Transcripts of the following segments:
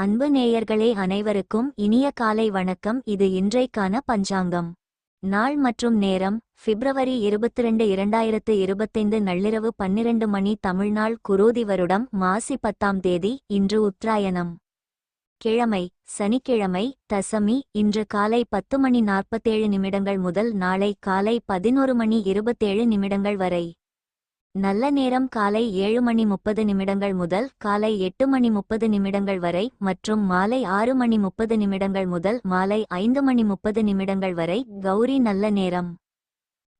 அன்பு நேயர்களே அனைவருக்கும் இனிய காலை வணக்கம். இது இன்றைக்கான பஞ்சாங்கம். நாள் மற்றும் நேரம் பிப்ரவரி இருபத்திரண்டு இரண்டாயிரத்து இருபத்தைந்து நள்ளிரவு பன்னிரண்டு மணி தமிழ்நாள் குரோதி வருடம் மாசி பத்தாம் தேதி இன்று உத்தராயணம். கிழமை சனிக்கிழமை தசமி இன்று காலை பத்து மணி நாற்பத்தேழு நிமிடங்கள் முதல் நாளை காலை பதினொரு மணி இருபத்தேழு நிமிடங்கள் வரை. நல்ல நேரம் காலை ஏழு மணி முப்பது நிமிடங்கள் முதல் காலை எட்டு மணி முப்பது நிமிடங்கள் வரை மற்றும் மாலை ஆறு மணி முப்பது நிமிடங்கள் முதல் மாலை ஐந்து மணி முப்பது நிமிடங்கள் வரை கௌரி நல்ல நேரம்.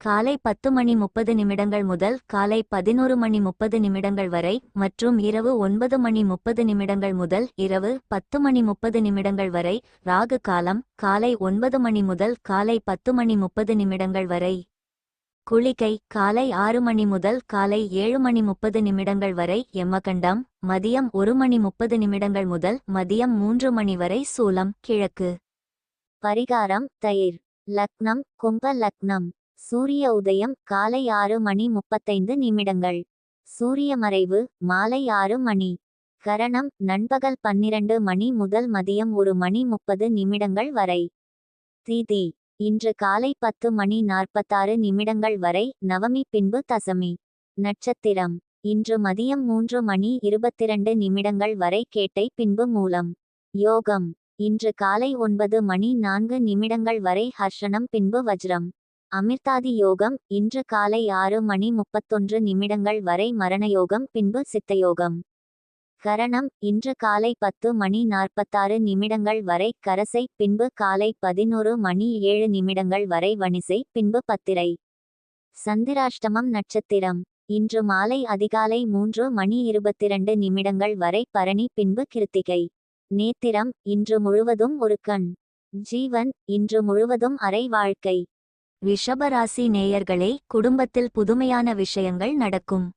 காலை பத்து மணி முப்பது நிமிடங்கள் முதல் காலை பதினோரு மணி முப்பது நிமிடங்கள் வரை மற்றும் இரவு ஒன்பது மணி முப்பது நிமிடங்கள் முதல் இரவு பத்து மணி முப்பது நிமிடங்கள் வரை ராகு காலம் காலை ஒன்பது மணி முதல் காலை பத்து மணி முப்பது நிமிடங்கள் வரை. குளிகை காலை ஆறு மணி முதல் காலை ஏழு மணி முப்பது நிமிடங்கள் வரை எம்மகண்டம் மதியம் ஒரு மணி முப்பது நிமிடங்கள் முதல் மதியம் மூன்று மணி வரை சூலம் கிழக்கு. பரிகாரம் தயிர். லக்னம் கும்ப லக்னம். சூரிய உதயம் காலை ஆறு மணி முப்பத்தைந்து நிமிடங்கள். சூரிய மறைவு மாலை ஆறு மணி. கரணம் நண்பகல் பன்னிரண்டு மணி முதல் மதியம் ஒரு மணி முப்பது நிமிடங்கள் வரை. தீதி. இன்று காலை பத்து மணி நாற்பத்தாறு நிமிடங்கள் வரை நவமி பின்பு தசமி. நட்சத்திரம். இன்று மதியம் மூன்று மணி இருபத்திரண்டு நிமிடங்கள் வரை கேட்டை பின்பு மூலம். யோகம். இன்று காலை ஒன்பது மணி நான்கு நிமிடங்கள் வரை ஹர்ஷனம் பின்பு வஜ்ரம். அமிர்தாதி யோகம். இன்று காலை ஆறு மணி முப்பத்தொன்று நிமிடங்கள் வரை மரணயோகம் பின்பு சித்தயோகம் கரணம் இன்று காலை பத்து மணி நாற்பத்தாறு நிமிடங்கள் வரை கரசை பின்பு காலை பதினொரு மணி ஏழு நிமிடங்கள் வரை வணிசை பின்பு பத்திரை. சந்திராஷ்டமம் நட்சத்திரம். இன்று மாலை அதிகாலை மூன்று மணி இருபத்திரண்டு நிமிடங்கள் வரை பரணி பின்பு கிருத்திகை. நேத்திரம் இன்று முழுவதும் ஒரு கண். ஜீவன் இன்று முழுவதும் அரை வாழ்க்கை. ரிஷபராசி நேயர்களே குடும்பத்தில் புதுமையான விஷயங்கள் நடக்கும்.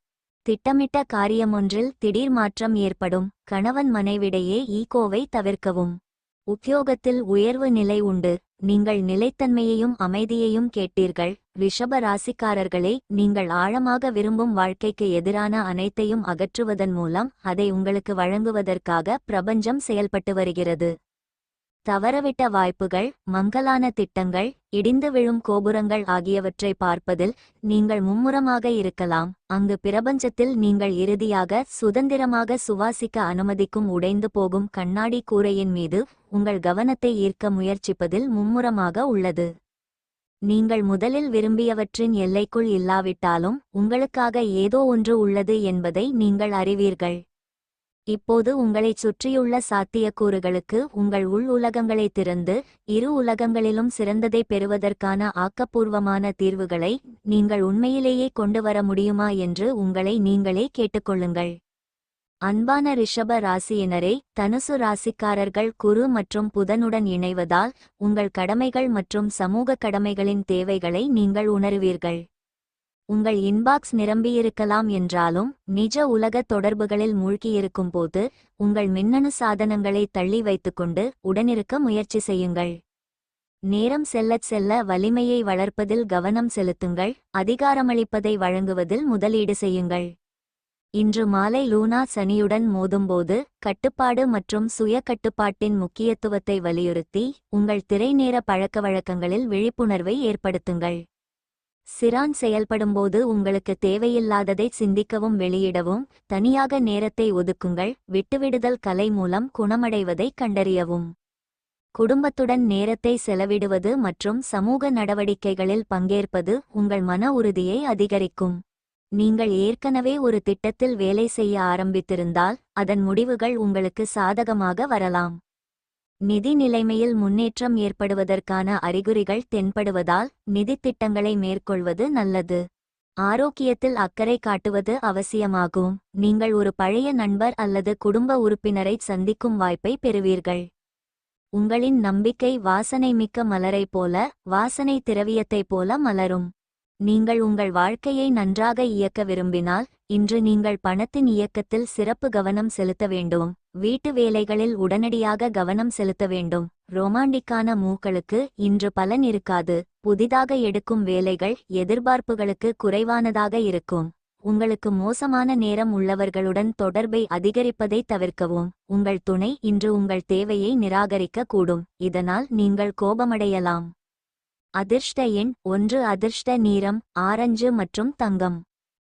திட்டமிட்ட காரியமொன்றில் திடீர் மாற்றம் ஏற்படும். கணவன் மனைவிடையே ஈகோவை தவிர்க்கவும். உத்தியோகத்தில் உயர்வு நிலை உண்டு. நீங்கள் நிலைத்தன்மையையும் அமைதியையும் கேட்டீர்கள். ரிஷப ராசிக்காரர்களே நீங்கள் ஆழமாக விரும்பும் வாழ்க்கைக்கு எதிரான அனைத்தையும் அகற்றுவதன் மூலம் அதை உங்களுக்கு வழங்குவதற்காக பிரபஞ்சம் செயல்பட்டு வருகிறது. தவறவிட்ட வாய்ப்புகள் மங்கலான திட்டங்கள் இடிந்து விழும் கோபுரங்கள் ஆகியவற்றை பார்ப்பதில் நீங்கள் மும்முரமாக இருக்கலாம். அங்கு பிரபஞ்சத்தில் நீங்கள் இறுதியாக சுதந்திரமாக சுவாசிக்க அனுமதிக்கும் உடைந்து போகும் கண்ணாடி கூரையின் மீது உங்கள் கவனத்தை ஈர்க்க முயற்சிப்பதில் மும்முரமாக உள்ளது. நீங்கள் முதலில் விரும்பியவற்றின் எல்லைக்குள் இல்லாவிட்டாலும் உங்களுக்காக ஏதோ ஒன்று உள்ளது என்பதை நீங்கள் அறிவீர்கள். இப்போது உங்களைச் சுற்றியுள்ள சாத்தியக்கூறுகளுக்கு உங்கள் உள் உலகங்களை திறந்து இரு உலகங்களிலும் சிறந்ததை பெறுவதற்கான ஆக்கப்பூர்வமான தீர்வுகளை நீங்கள் உண்மையிலேயே கொண்டு வர முடியுமா என்று உங்களை நீங்களே கேட்டுக்கொள்ளுங்கள். அன்பான ரிஷப ராசியினரே தனுசு ராசிக்காரர்கள் குரு மற்றும் புதனுடன் இணைவதால் உங்கள் கடமைகள் மற்றும் சமூக கடமைகளின் தேவைகளை நீங்கள் உணருவீர்கள். உங்கள் இன்பாக்ஸ் நிரம்பியிருக்கலாம் என்றாலும் நிஜ உலக தொடர்புகளில் மூழ்கியிருக்கும் போது உங்கள் மின்னணு சாதனங்களை தள்ளி வைத்துக்கொண்டு உடனிருக்க முயற்சி செய்யுங்கள். நேரம் செல்லச் செல்ல வலிமையை வளர்ப்பதில் கவனம் செலுத்துங்கள் அதிகாரமளிப்பதை வழங்குவதில் முதலீடு செய்யுங்கள். இன்று மாலை லூனா சனியுடன் மோதும்போது கட்டுப்பாடு மற்றும் சுய கட்டுப்பாட்டின் முக்கியத்துவத்தை வலியுறுத்தி உங்கள் திரைநேர பழக்கவழக்கங்களில் விழிப்புணர்வை ஏற்படுத்துங்கள். சிரான் செயல்படும்போது உங்களுக்கு தேவையில்லாததை சிந்திக்கவும் வெளியிடவும் தனியாக நேரத்தை ஒதுக்குங்கள் விட்டுவிடுதல் கலை மூலம் குணமடைவதை கண்டறியவும். குடும்பத்துடன் நேரத்தை செலவிடுவது மற்றும் சமூக நடவடிக்கைகளில் பங்கேற்பது உங்கள் மன உறுதியை அதிகரிக்கும். நீங்கள் ஏற்கனவே ஒரு திட்டத்தில் வேலை செய்ய ஆரம்பித்திருந்தால் அதன் முடிவுகள் உங்களுக்கு சாதகமாக வரலாம். நிதி நிலைமையில் முன்னேற்றம் ஏற்படுவதற்கான அறிகுறிகள் தென்படுவதால் நிதித் திட்டங்களை மேற்கொள்வது நல்லது. ஆரோக்கியத்தில் அக்கறை காட்டுவது அவசியமாகும். நீங்கள் ஒரு பழைய நண்பர் அல்லது குடும்ப உறுப்பினரை சந்திக்கும் வாய்ப்பை பெறுவீர்கள். உங்களின் நம்பிக்கை வாசனை மிக்க மலரைப் போல வாசனை திரவியத்தைப் போல மலரும். நீங்கள் உங்கள் வாழ்க்கையை நன்றாக இயக்க விரும்பினால் இன்று நீங்கள் பணத்தின் இயக்கத்தில் சிறப்பு கவனம் செலுத்த வேண்டும் வீட்டு வேலைகளில் உடனடியாக கவனம் செலுத்த வேண்டும். ரொமாண்டிக்கான மூக்களுக்கு இன்று பலன் இருக்காது புதிதாக எடுக்கும் வேலைகள் எதிர்பார்ப்புகளுக்கு குறைவானதாக இருக்கும். உங்களுக்கு மோசமான நேரம் உள்ளவர்களுடன் தொடர்பை அதிகரிப்பதை தவிர்க்கவும் உங்கள் துணை இன்று உங்கள் தேவையை நிராகரிக்க கூடும் இதனால் நீங்கள் கோபமடையலாம். அதிர்ஷ்ட எண் ஒன்று அதிர்ஷ்ட நீரம் ஆரஞ்சு மற்றும் தங்கம்.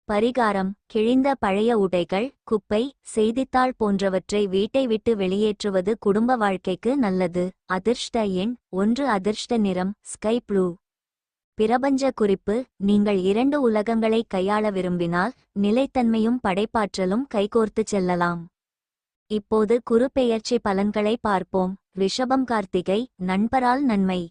பரிகாரம் கிழிந்த பழைய உடைகள் குப்பை செய்தித்தாள் போன்றவற்றை வீட்டை விட்டு வெளியேற்றுவது குடும்ப வாழ்க்கைக்கு நல்லது. அதிர்ஷ்ட எண் ஒன்று அதிர்ஷ்ட நிறம் ஸ்கை ப்ளூ. பிரபஞ்ச குறிப்பு நீங்கள் இரண்டு உலகங்களை கையாள விரும்பினால் நிலைத்தன்மையும் படைப்பாற்றலும் கைகோர்த்துச் செல்லலாம். இப்போது குறுபெயர்ச்சி பலன்களை பார்ப்போம். ரிஷபம் கார்த்திகை நண்பரால் நன்மை.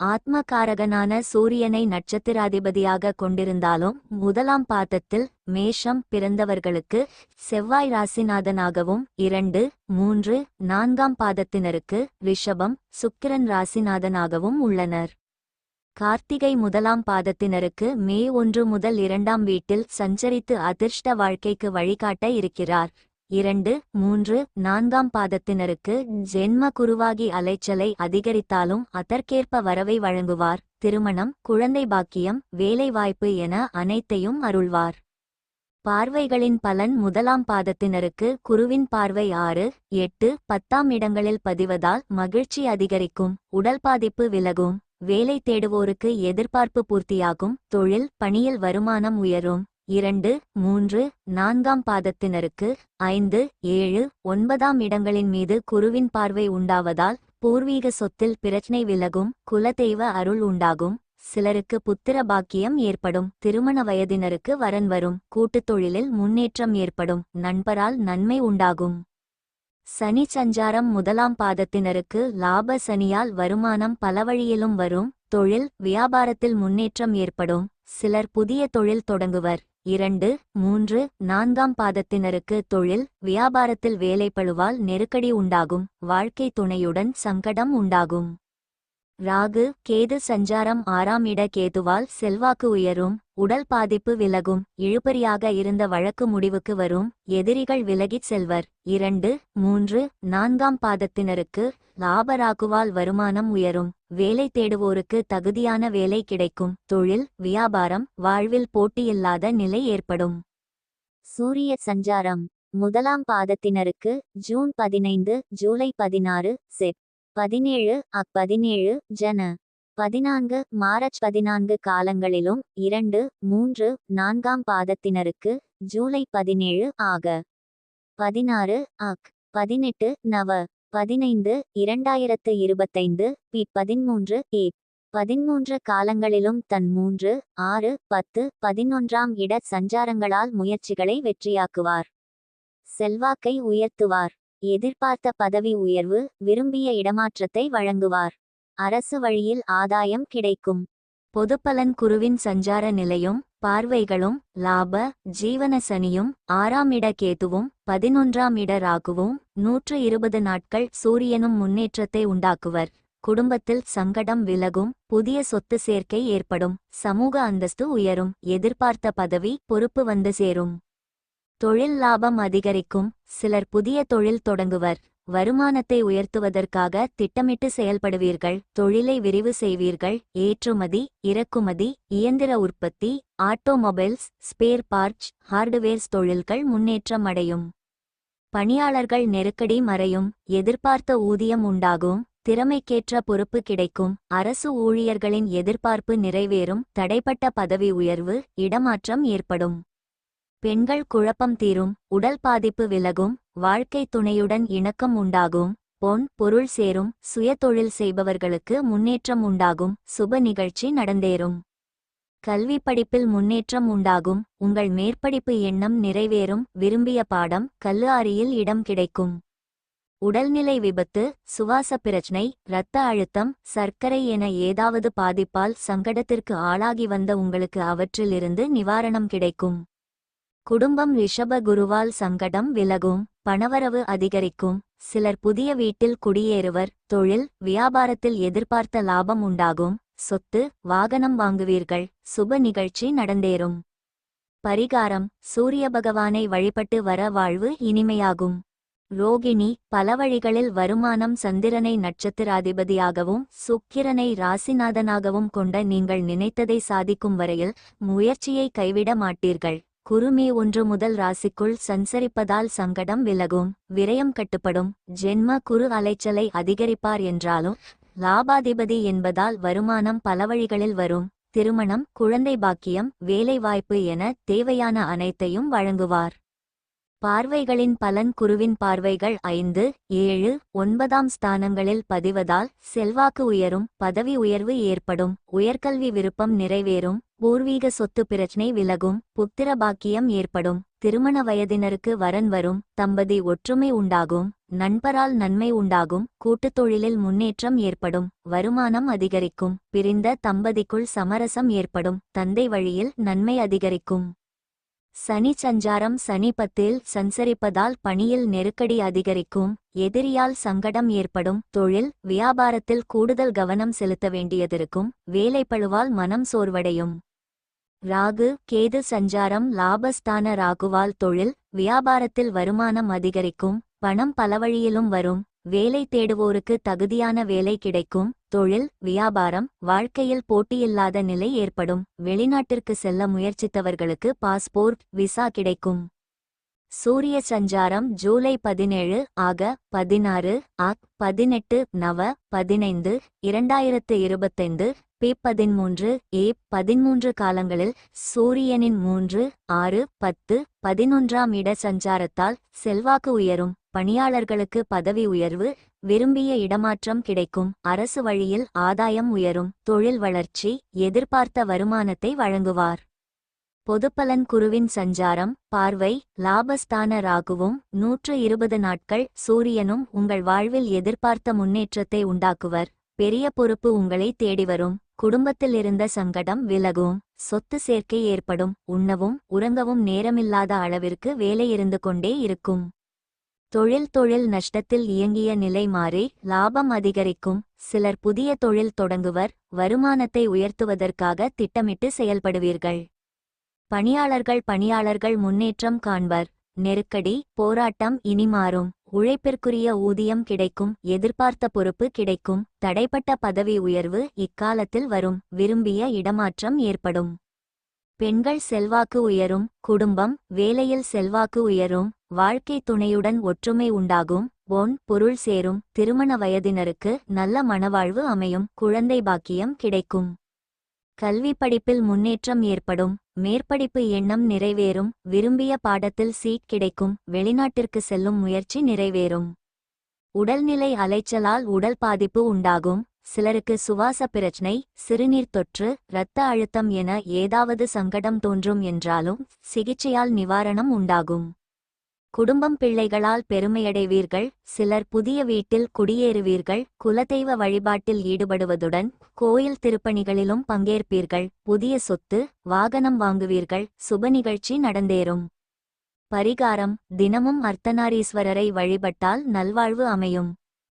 ஆத்மகாரகனான சூரியனை நட்சத்திராதிபதியாக கொண்டிருந்தாலும் முதலாம் பாதத்தில் மேஷம் பிறந்தவர்களுக்கு செவ்வாய் ராசிநாதனாகவும் இரண்டு மூன்று நான்காம் பாதத்தினருக்கு ரிஷபம் சுக்கிரன் ராசிநாதனாகவும் உள்ளனர். கார்த்திகை முதலாம் பாதத்தினருக்கு மே ஒன்று முதல் இரண்டாம் வீட்டில் சஞ்சரித்து அதிர்ஷ்ட வாழ்க்கைக்கு வழிகாட்ட இருக்கிறார். இரண்டு மூன்று நான்காம் பாதத்தினருக்கு ஜென்ம குருவாகி அலைச்சலை அதிகரித்தாலும் அதற்கேற்ப வரவை வழங்குவார். திருமணம் குழந்தை பாக்கியம் வேலைவாய்ப்பு என அனைத்தையும் அருள்வார். பார்வைகளின் பலன் முதலாம் பாதத்தினருக்கு குருவின் பார்வை ஆறு எட்டு பத்தாம் இடங்களில் பதிவதால் மகிழ்ச்சி அதிகரிக்கும். உடல் பாதிப்பு விலகும். வேலை தேடுவோருக்கு எதிர்பார்ப்பு பூர்த்தியாகும். தொழில் பணியில் வருமானம் உயரும். இரண்டு மூன்று நான்காம் பாதத்தினருக்கு ஐந்து ஏழு ஒன்பதாம் இடங்களின் மீது குருவின் பார்வை உண்டாவதால் பூர்வீக சொத்தில் பிரச்சனை விலகும் குலதெய்வ அருள் உண்டாகும். சிலருக்கு புத்திர பாக்கியம் ஏற்படும். திருமண வயதினருக்கு வரன் வரும். கூட்டுத் தொழிலில் முன்னேற்றம் ஏற்படும். நண்பரால் நன்மை உண்டாகும். சனி சஞ்சாரம் முதலாம் பாதத்தினருக்கு லாப சனியால் வருமானம் பல வழியிலும் வரும். தொழில் வியாபாரத்தில் முன்னேற்றம் ஏற்படும். சிலர் புதிய தொழில் தொடங்குவர். இரண்டு மூன்று நான்காம் பாதத்தினருக்கு தொழில் வியாபாரத்தில் வேலைப்படுவால் நெருக்கடி உண்டாகும் வாழ்க்கை துணையுடன் சங்கடம் உண்டாகும். ராகு கேது சஞ்சாரம் ஆறாம் இட கேதுவால் செல்வாக்கு உயரும் உடல் பாதிப்பு விலகும். இழுபறியாக இருந்த வழக்கு முடிவுக்கு வரும். எதிரிகள் விலகிச் செல்வர். இரண்டு மூன்று நான்காம் பாதத்தினருக்கு லாபராகுவால் வருமானம் உயரும். வேலை தேடுவோருக்கு தகுதியான வேலை கிடைக்கும். தொழில் வியாபாரம் வாழ்வில் போட்டியில்லாத நிலை ஏற்படும். சூரிய சஞ்சாரம். முதலாம் பாதத்தினருக்கு ஜூன் பதினைந்து ஜூலை பதினாறு செப். பதினேழு அக் பதினேழு ஜன. பதினான்கு மார்ச் பதினான்கு காலங்களிலும் இரண்டு மூன்று நான்காம் பாதத்தினருக்கு ஜூலை பதினேழு ஆக. பதினாறு அக். பதினெட்டு நவ. பதினைந்து இரண்டாயிரத்து இருபத்தைந்து பி. பதிமூன்று ஏ. பதிமூன்று காலங்களிலும் தன் மூன்று ஆறு பத்து பதினொன்றாம் இட சஞ்சாரங்களால் முயற்சிகளை வெற்றியாக்குவார். செல்வாக்கை உயர்த்துவார். எதிர்பார்த்த பதவி உயர்வு விரும்பிய இடமாற்றத்தை வழங்குவார். அரசு வழியில் ஆதாயம் கிடைக்கும். பொதுப்பலன் குருவின் சஞ்சார நிலையும் பார்வைகளும் லாப ஜீவன சனியும் ஆறாம் இட கேதுவும் பதினொன்றாம் இட ராகுவும் நூற்று இருபது நாட்கள் சூரியனும் முன்னேற்றத்தை உண்டாக்குவர். குடும்பத்தில் சங்கடம் விலகும் புதிய சொத்து சேர்க்கை ஏற்படும் சமூக அந்தஸ்து உயரும் எதிர்பார்த்த பதவி பொறுப்பு வந்து சேரும். தொழில் லாபம் அதிகரிக்கும் சிலர் புதிய தொழில் தொடங்குவர். வருமானத்தை உயர்த்துவதற்காக திட்டமிட்டு செயல்படுவீர்கள் தொழிலை விரிவு செய்வீர்கள் ஏற்றுமதி இறக்குமதி இயந்திர உற்பத்தி ஆட்டோமொபைல்ஸ் ஸ்பேர் பார்ட்ஸ் ஹார்டுவேர்ஸ் தொழில்கள் முன்னேற்றம் அடையும். பணியாளர்கள் நெருக்கடி மறையும் எதிர்பார்த்த ஊதியம் உண்டாகும் திறமைக்கேற்ற பொறுப்பு கிடைக்கும் அரசு ஊழியர்களின் எதிர்பார்ப்பு நிறைவேறும் தடைப்பட்ட பதவி உயர்வு இடமாற்றம் ஏற்படும். பெண்கள் குழப்பம் தீரும் உடல் பாதிப்பு விலகும் வாழ்க்கை துணையுடன் இணக்கம் உண்டாகும் பொன் பொருள் சேரும் சுய தொழில் செய்பவர்களுக்கு முன்னேற்றம் உண்டாகும் சுப நிகழ்ச்சி நடந்தேறும். கல்வி படிப்பில் முன்னேற்றம் உண்டாகும் உங்கள் மேற்படிப்பு எண்ணம் நிறைவேறும் விரும்பிய பாடம் கல்லூரியில் இடம் கிடைக்கும். உடல்நிலை விபத்து சுவாச பிரச்சனை இரத்த அழுத்தம் சர்க்கரை என ஏதாவது பாதிப்பால் சங்கடத்திற்கு ஆளாகி வந்த உங்களுக்கு அவற்றிலிருந்து நிவாரணம் கிடைக்கும். குடும்பம் ரிஷப குருவால் சங்கடம் விலகும் பணவரவு அதிகரிக்கும் சிலர் புதிய வீட்டில் குடியேறுவர் தொழில் வியாபாரத்தில் எதிர்பார்த்த லாபம் உண்டாகும் சொத்து வாகனம் வாங்குவீர்கள் சுப நிகழ்ச்சி நடந்தேறும். பரிகாரம் சூரிய பகவானை வழிபட்டு வர வாழ்வு இனிமையாகும். ரோகிணி பல வழிகளில் வருமானம் சந்திரனை நட்சத்திராதிபதியாகவும் சுக்கிரனை ராசிநாதனாகவும் கொண்ட நீங்கள் நினைத்ததை சாதிக்கும் வரையில் முயற்சியை கைவிட மாட்டீர்கள். குருமே ஒன்று முதல் ராசிக்குள் சஞ்சரிப்பதால் சங்கடம் விலகும் விரயம் கட்டுப்படும். ஜென்ம குரு அலைச்சலை அதிகரிப்பார் என்றாலும் லாபாதிபதி என்பதால் வருமானம் பல வழிகளில் வரும். திருமணம் குழந்தை பாக்கியம் வேலைவாய்ப்பு என தேவையான அனைத்தையும் வழங்குவார். பார்வைகளின் பலன் குருவின் பார்வைகள் ஐந்து ஏழு ஒன்பதாம் ஸ்தானங்களில் பதிவதால் செல்வாக்கு உயரும் பதவி உயர்வு ஏற்படும் உயர்கல்வி விருப்பம் நிறைவேறும் பூர்வீக சொத்து பிரச்சினை விலகும் புத்திர பாக்கியம் ஏற்படும் திருமண வயதினருக்கு வரன் வரும் தம்பதி ஒற்றுமை உண்டாகும் நண்பரால் நன்மை உண்டாகும் கூட்டுத் தொழிலில் முன்னேற்றம் ஏற்படும் வருமானம் அதிகரிக்கும் பிரிந்த தம்பதிக்குள் சமரசம் ஏற்படும் தந்தை வழியில் நன்மை அதிகரிக்கும். சனி சஞ்சாரம் சனி பத்தில் சஞ்சரிப்பதால் பணியில் நெருக்கடி அதிகரிக்கும் எதிரியால் சங்கடம் ஏற்படும் தொழில் வியாபாரத்தில் கூடுதல் கவனம் செலுத்த வேண்டியதிருக்கும் வேலைப்பழுவால் மனம் சோர்வடையும். ராகு கேது சஞ்சாரம் லாபஸ்தான ராகுவால் தொழில் வியாபாரத்தில் வருமானம் அதிகரிக்கும் பணம் பலவழியிலும் வரும். வேலை தேடுவோருக்கு தகுதியான வேலை கிடைக்கும் தொழில் வியாபாரம் வாழ்க்கையில் போட்டியில்லாத நிலை ஏற்படும். வெளிநாட்டிற்கு செல்ல முயற்சித்தவர்களுக்கு பாஸ்போர்ட் விசா கிடைக்கும். சூரிய சஞ்சாரம் ஜூலை பதினேழு ஆக பதினாறு ஆக் பதினெட்டு நவ பதினைந்து இரண்டாயிரத்து இருபத்தைந்து பி பதிமூன்று ஏ பதிமூன்று காலங்களில் சூரியனின் மூன்று ஆறு பத்து பதினொன்றாம் இட சஞ்சாரத்தால் செல்வாக்கு உயரும். பணியாளர்களுக்கு பதவி உயர்வு விரும்பிய இடமாற்றம் கிடைக்கும். அரசு வழியில் ஆதாயம் உயரும். தொழில் வளர்ச்சி எதிர்பார்த்த வருமானத்தை வழங்குவார். பொதுப்பலன் குருவின் சஞ்சாரம் பார்வை லாபஸ்தான ராகுவும் நூற்று இருபது நாட்கள் சூரியனும் உங்கள் வாழ்வில் எதிர்பார்த்த முன்னேற்றத்தை உண்டாக்குவர். பெரிய பொறுப்பு உங்களை தேடி வரும். குடும்பத்தில் இருந்த சங்கடம் விலகும். சொத்து சேர்க்கை ஏற்படும். உண்ணவும் உறங்கவும் நேரமில்லாத அளவிற்கு வேலை இருந்து கொண்டே இருக்கும். தொழில் தொழில் நஷ்டத்தில் இயங்கிய நிலை மாறி லாபம் அதிகரிக்கும். சிலர் புதிய தொழில் தொடங்குவர் வருமானத்தை உயர்த்துவதற்காக திட்டமிட்டு செயல்படுவீர்கள். பணியாளர்கள் பணியாளர்கள் முன்னேற்றம் காண்பர். நெருக்கடி போராட்டம் இனி மாறும். உழைப்பிற்குரிய ஊதியம் கிடைக்கும் எதிர்பார்த்த பொறுப்பு கிடைக்கும். தடைப்பட்ட பதவி உயர்வு இக்காலத்தில் வரும் விரும்பிய இடமாற்றம் ஏற்படும். பெண்கள் செல்வாக்கு உயரும் குடும்பம் வேலையில் செல்வாக்கு உயரும். வாழ்க்கை துணையுடன் ஒற்றுமை உண்டாகும் பொன் பொருள் சேரும் திருமண வயதினருக்கு நல்ல மனவாழ்வு அமையும் குழந்தை பாக்கியம் கிடைக்கும். கல்வி படிப்பில் முன்னேற்றம் ஏற்படும் மேற்படிப்பு எண்ணம் நிறைவேறும் விரும்பிய பாடத்தில் சீட் கிடைக்கும் வெளிநாட்டிற்கு செல்லும் முயற்சி நிறைவேறும். உடல்நிலை அலைச்சலால் உடல் பாதிப்பு உண்டாகும் சிலருக்கு சுவாச பிரச்சனை சிறுநீர் தொற்று இரத்த அழுத்தம் என ஏதாவது சங்கடம் தோன்றும் என்றாலும் சிகிச்சையால் நிவாரணம் உண்டாகும். குடும்பம் பிள்ளைகளால் பெருமையடைவீர்கள் சிலர் புதிய வீட்டில் குடியேறுவீர்கள் குலதெய்வ வழிபாட்டில் ஈடுபடுவதுடன் கோயில் திருப்பணிகளிலும் பங்கேற்பீர்கள் புதிய சொத்து வாகனம் வாங்குவீர்கள் சுப நிகழ்ச்சி நடந்தேறும். பரிகாரம் தினமும் அர்த்தநாரீஸ்வரரை வழிபட்டால் நல்வாழ்வு அமையும்.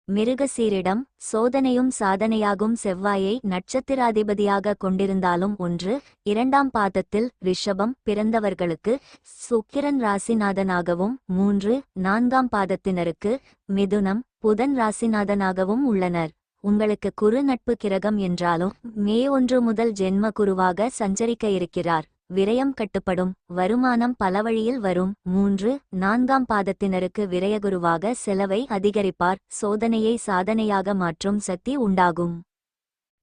மிருகசீரிடம் சோதனையும் சாதனையாகும் செவ்வாயை நட்சத்திராதிபதியாக கொண்டிருந்தாலும் ஒன்று இரண்டாம் பாதத்தில் ரிஷபம் பிறந்தவர்களுக்கு சுக்கிரன் ராசிநாதனாகவும் மூன்று நான்காம் பாதத்தினருக்கு மிதுனம் புதன் ராசிநாதனாகவும் உள்ளனர். உங்களுக்கு குரு நட்பு கிரகம் என்றாலும் மே ஒன்று முதல் ஜென்ம குருவாக சஞ்சரிக்க இருக்கிறார். விரயம் கட்டுப்படும் வருமானம் பல வழியில் வரும். மூன்று நான்காம் பாதத்தினருக்கு விரயகுருவாக செலவை அதிகரிப்பார் சோதனையை சாதனையாக மாற்றும் சக்தி உண்டாகும்.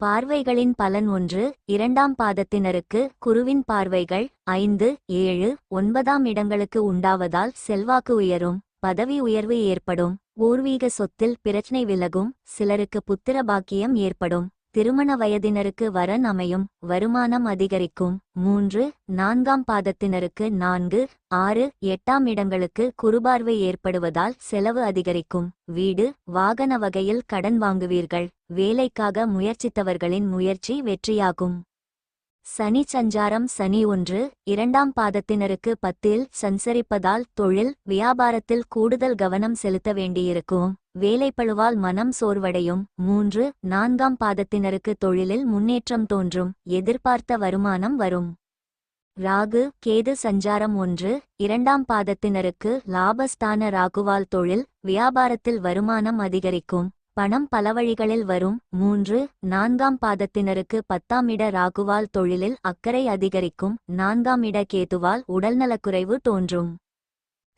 பார்வைகளின் பலன் ஒன்று இரண்டாம் பாதத்தினருக்கு குருவின் பார்வைகள் ஐந்து ஏழு ஒன்பதாம் இடங்களுக்கு உண்டாவதால் செல்வாக்கு உயரும் பதவி உயர்வு ஏற்படும். பூர்வீக சொத்தில் பிரச்சனை விலகும் சிலருக்கு புத்திர பாக்கியம் ஏற்படும். திருமண வயதினருக்கு வரன் அமையும் வருமானம் அதிகரிக்கும். மூன்று நான்காம் பாதத்தினருக்கு நான்கு ஆறு எட்டாம் இடங்களுக்கு குறுபார்வை ஏற்படுவதால் செலவு அதிகரிக்கும். வீடு வாகன வகையில் கடன் வாங்குவீர்கள். வேலைக்காக முயற்சித்தவர்களின் முயற்சி வெற்றியாகும். சனி சஞ்சாரம் சனி ஒன்று இரண்டாம் பாதத்தினருக்கு பத்தில் சஞ்சரிப்பதால் தொழில் வியாபாரத்தில் கூடுதல் கவனம் செலுத்த வேண்டியிருக்கும். வேலைப்பழுவால் மனம் சோர்வடையும். மூன்று நான்காம் பாதத்தினருக்கு தொழிலில் முன்னேற்றம் தோன்றும். எதிர்பார்த்த வருமானம் வரும். ராகு கேது சஞ்சாரம் ஒன்று இரண்டாம் பாதத்தினருக்கு லாபஸ்தான ராகுவால் தொழில் வியாபாரத்தில் வருமானம் அதிகரிக்கும். பணம் பல வழிகளில் வரும். மூன்று நான்காம் பாதத்தினருக்கு பத்தாம் இட ராகுவால் தொழிலில் அக்கறை அதிகரிக்கும். நான்காம் இட கேதுவால் உடல்நலக்குறைவு தோன்றும்.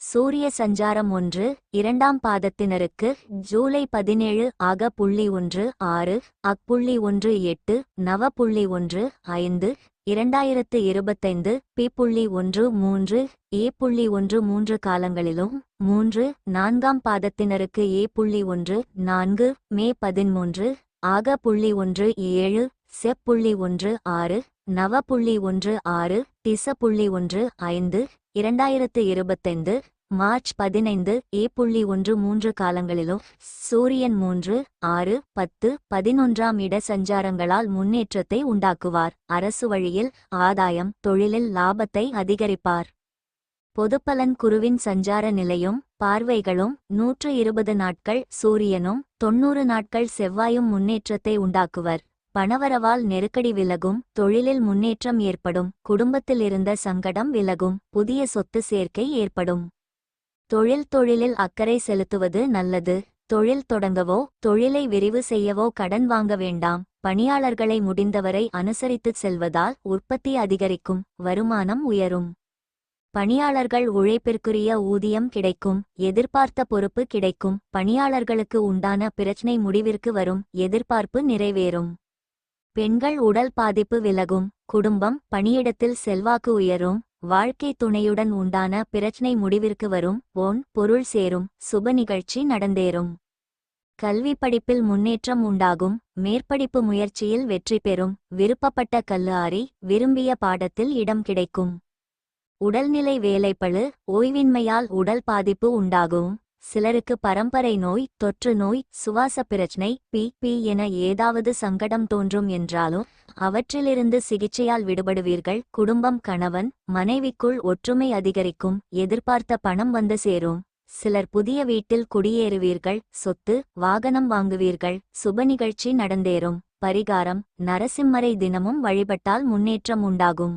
சூரிய சஞ்சாரம் ஒன்று இரண்டாம் பாதத்தினருக்கு ஜூலை பதினேழு ஆக புள்ளி ஒன்று ஆறு அப்புள்ளி ஒன்று எட்டு நவ புள்ளி ஒன்று ஐந்து இரண்டாயிரத்து இருபத்தைந்து பி புள்ளி ஒன்று மூன்று ஏ புள்ளி ஒன்று மூன்று காலங்களிலும் மூன்று நான்காம் பாதத்தினருக்கு ஏ புள்ளி ஒன்று நான்கு மே பதிமூன்று ஆக புள்ளி ஒன்று ஏழு செப்புள்ளி ஒன்று ஆறு நவ புள்ளி ஒன்று ஆறு திச புள்ளி ஒன்று ஐந்து இரண்டாயிரத்து இருபத்தைந்து மார்ச் பதினைந்து ஏ புள்ளி ஒன்று மூன்று காலங்களிலும் சூரியன் மூன்று ஆறு பத்து பதினொன்றாம் இட சஞ்சாரங்களால் முன்னேற்றத்தை உண்டாக்குவார். அரசு வழியில் ஆதாயம் தொழிலில் லாபத்தை அதிகரிப்பார். பொதுப்பலன் குருவின் சஞ்சார நிலையும் பார்வைகளும் நூற்று இருபது நாட்கள் சூரியனும் தொன்னூறு நாட்கள் செவ்வாயும் முன்னேற்றத்தை உண்டாக்குவர். பணவரவால் நெருக்கடி விலகும் தொழிலில் முன்னேற்றம் ஏற்படும் குடும்பத்தில் இருந்த சங்கடம் விலகும் புதிய சொத்து சேர்க்கை ஏற்படும். தொழில் தொழிலில் அக்கறை செலுத்துவது நல்லது. தொழில் தொடங்கவோ தொழிலை விரிவு செய்யவோ கடன் வாங்க வேண்டாம். பணியாளர்களை முடிந்தவரை அனுசரித்துச் செல்வதால் உற்பத்தி அதிகரிக்கும் வருமானம் உயரும். பணியாளர்கள் உழைப்பிற்குரிய ஊதியம் கிடைக்கும் எதிர்பார்த்த பொறுப்பு கிடைக்கும். பணியாளர்களுக்கு உண்டான பிரச்சினை முடிவிற்கு வரும் எதிர்பார்ப்பு நிறைவேறும். பெண்கள் உடல் பாதிப்பு விலகும் குடும்பம் பணியிடத்தில் செல்வாக்கு உயரும் வாழ்க்கை துணையுடன் உண்டான பிரச்சினை முடிவிற்கு வரும் ஓன் பொருள் சேரும் சுப நிகழ்ச்சி நடந்தேறும். கல்வி படிப்பில் முன்னேற்றம் உண்டாகும் மேற்படிப்பு முயற்சியில் வெற்றி பெறும் விருப்பப்பட்ட கல்லூரி விரும்பிய பாடத்தில் இடம் கிடைக்கும். உடல்நிலை வேலைப்பழு ஓய்வின்மையால் உடல் பாதிப்பு உண்டாகும். சிலருக்கு பரம்பரை நோய் தொற்று நோய் சுவாச பிரச்சனை பி பி என ஏதாவது சங்கடம் தோன்றும் என்றாலும் அவற்றிலிருந்து சிகிச்சையால் விடுபடுவீர்கள். குடும்பம் கணவன் மனைவிக்குள் ஒற்றுமை அதிகரிக்கும் எதிர்பார்த்த பணம் வந்து சேரும். சிலர் புதிய வீட்டில் குடியேறுவீர்கள் சொத்து வாகனம் வாங்குவீர்கள் சுப நிகழ்ச்சி நடந்தேறும். பரிகாரம் நரசிம்மரை தினமும் வழிபட்டால் முன்னேற்றம் உண்டாகும்.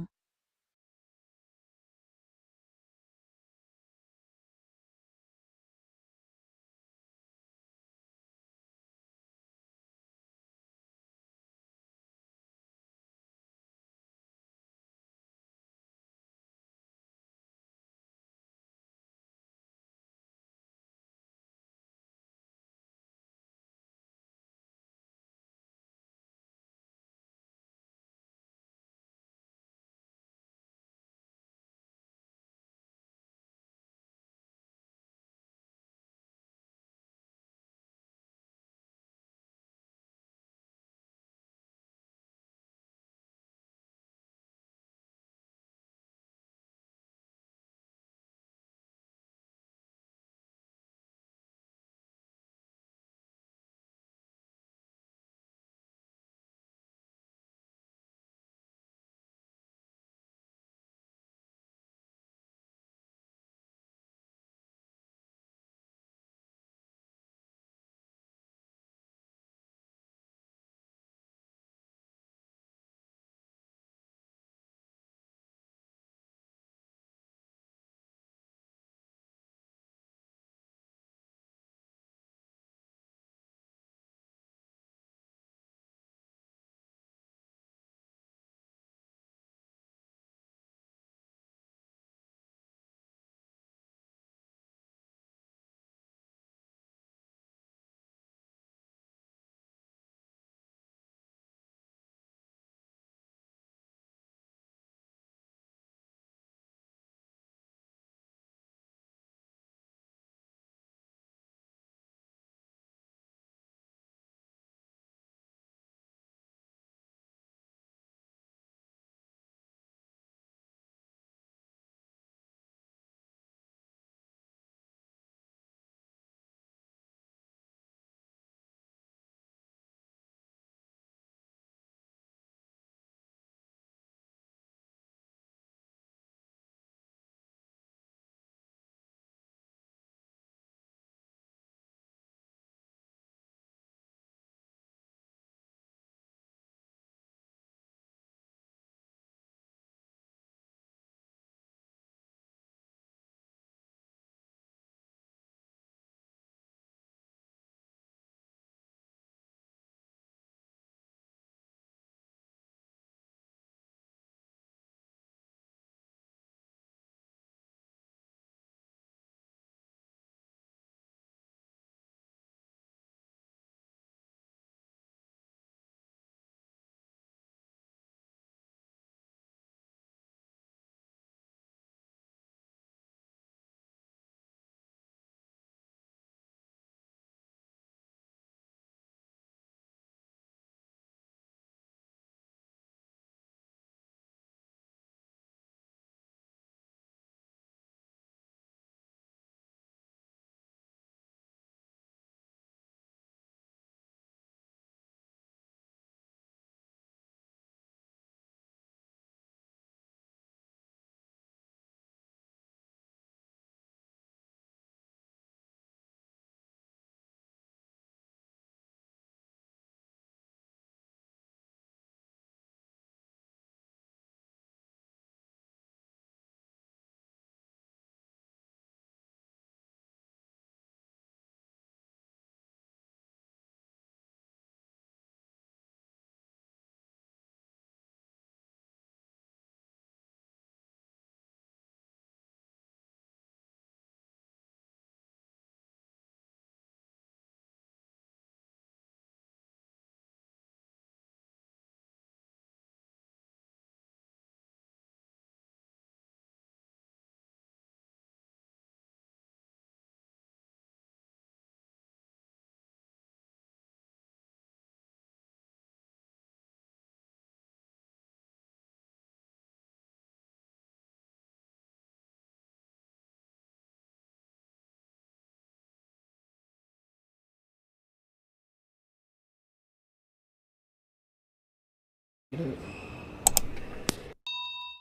இரு